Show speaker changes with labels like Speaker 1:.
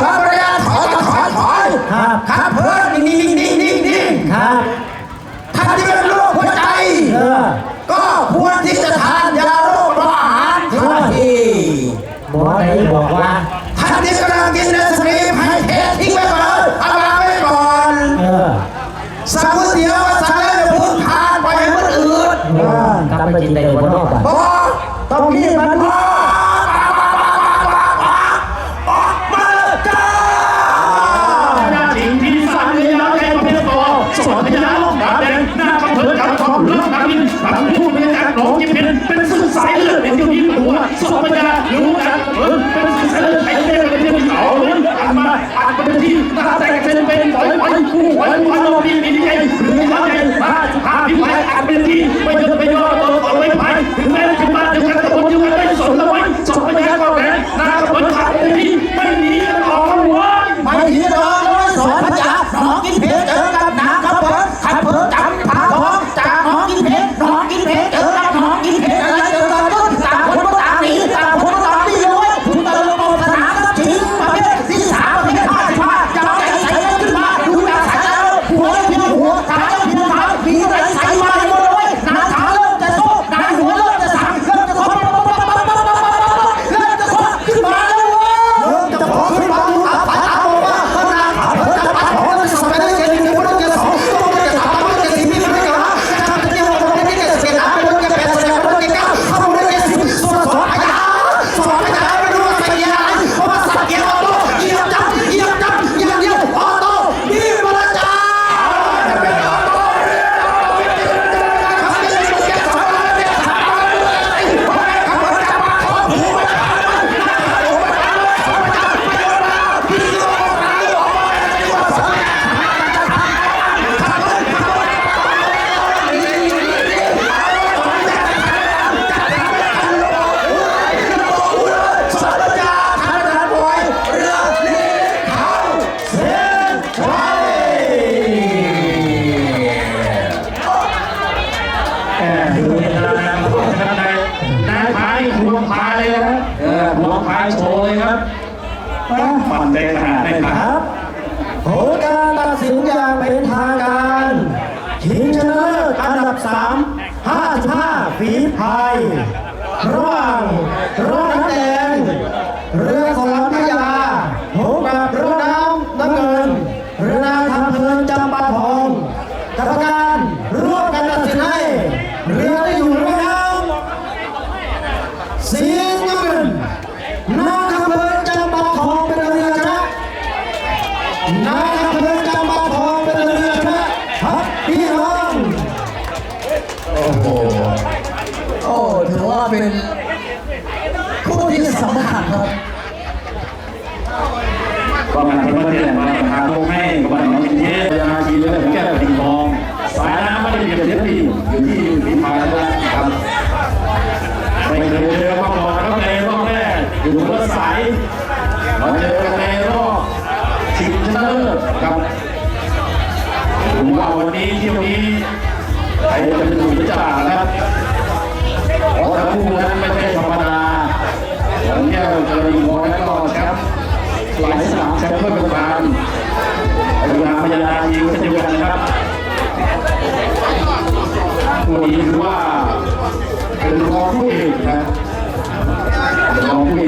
Speaker 1: สาประยะถอยกัถอยถอยครับครับเพื่อนนิ่งนิ่งนิ่งนิ่งครับท่านที่เป็นโรคหัวใจ ก็ควรที่จะทานยาโรคหวานทันทีห
Speaker 2: มอไหนบอกว่าท่านที่กำลังกินเนสรีมให้เททิ้งไว้ก่อนเอาวางไว้ก่อนสักเดียวก็สั่งแล้วจะพึ่งทานไปให้คนอื่นกลับไปกินในคนนอกบ้อนต้องกินมันพอ เป็นเจ้าหญิงหสองสมปัญญา
Speaker 1: หลวงกัน นี่หัวพายเลยนะครับหัวพายโชว์เลยครับมันได้ขนาดหนค
Speaker 2: รับผลการตัดสินอย่างเป็นทางการชิงชนะเลิศอันดับสาม55ฝีพายระหว่างร้อนแดงเรือ เป็นคู่ที่สำคัญครับ
Speaker 1: ก็มาที่ว่าที่แหมาทำให้กับน้องเทพยาชีเรื่องแก้วดิงทองสายน้ำไม่ได้เก็ดเทปที่อยู่ที่ที่พายแล้วครับไม่เคยเจอข้อวหอดข้อวแกงรอบแรกอยู่บนสายมาเจอข้าวแรอบชิงชนะเลิศครับผมว่าวันนี้เที่ยวนี้ใครจะเป็น นะครับตัวนี้ถือว่าเป็นรองผู้เอกนะรองผู้เอก